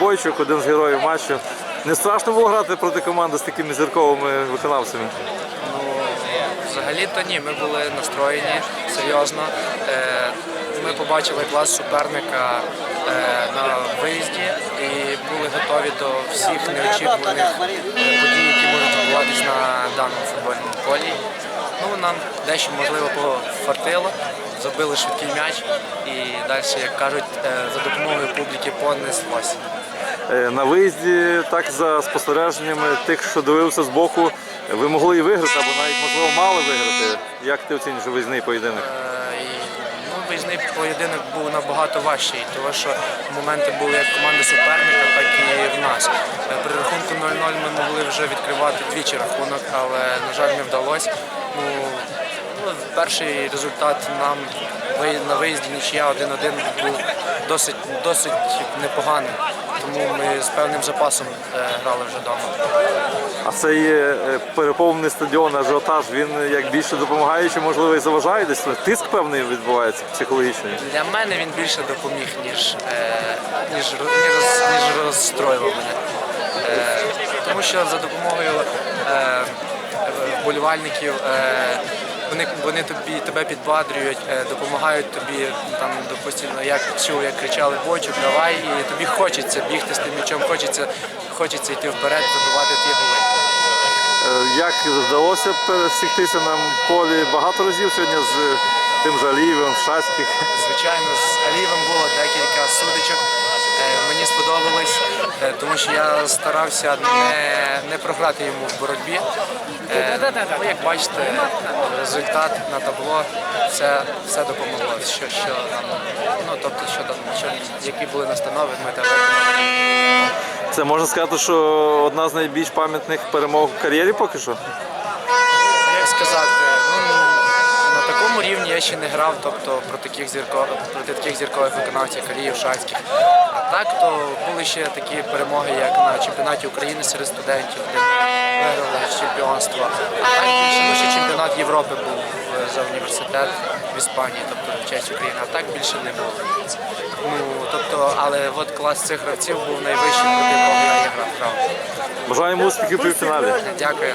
Бойчук, один з героїв матчу. Не страшно було грати проти команди з такими зірковими виконавцями. Ну, взагалі-то ні, ми були настроєні серйозно. Е, Ми побачили клас суперника е, на виїзді і були готові до всіх неочікуваних е, подій, які можуть відбуватись на даному футбольному полі. Ну, нам дещо можливо пофартило, забили швидкий м'яч і далі, як кажуть, е, за допомогою публіки понеслося. Е, На виїзді, так за спостереженнями тих, що дивився з боку, ви могли і виграти, або навіть можливо мали виграти. Як ти оцінюєш виїзний поєдинок? Виїзний поєдинок був набагато важчий, тому що моменти були як команди суперника, так і в нас. Е, При рахунку 0-0 ми могли вже відкривати двічі рахунок, але, на жаль, не вдалося. Ну, ну, перший результат нам на виїзді нічия 1-1 був досить, досить непоганий. Тому ми з певним запасом е, грали вже вдома. А цей е, переповнений стадіон, ажіотаж, він як більше допомагає, чи можливо і заважає десь? Тиск певний відбувається психологічний. Для мене він більше допоміг, ніж, е, ніж, ніж, ніж розстроював мене. Тому що за допомогою вболівальників вони, вони тобі, тебе підбадрюють, е, допомагають тобі, там, допустимо, як чув, як кричали Бочук, давай, і тобі хочеться бігти з тим м'ячом, хочеться, хочеться йти вперед, забивати ті голи. Е, Як вдалося пересіктися нам в полі багато разів сьогодні з тим же Алієвим, Шацьких? Звичайно, з Алієвим було декілька судочок. Сподобалось, е, тому що я старався не, не програти йому в боротьбі. Ну, як бачите, результат на табло це все допомогло. Що, що, ну, тобто, що, що, які були настанови, ми те. Це можна сказати, що одна з найбільш пам'ятних перемог в кар'єрі поки що. Як сказати, ну, на такому рівні я ще не грав, тобто про таких зірко, проти таких зіркових виконавців Каліїв, Шацьких. А так то були ще такі перемоги, як на чемпіонаті України серед студентів, де виграли чемпіонство. А так більше ну, ще чемпіонат Європи був е, за університет в Іспанії, тобто в честь України, а так більше не було. Ну, тобто, але от клас цих гравців був найвищий, проти якого я грав. Бажаємо успіхів півфіналі. Дякую.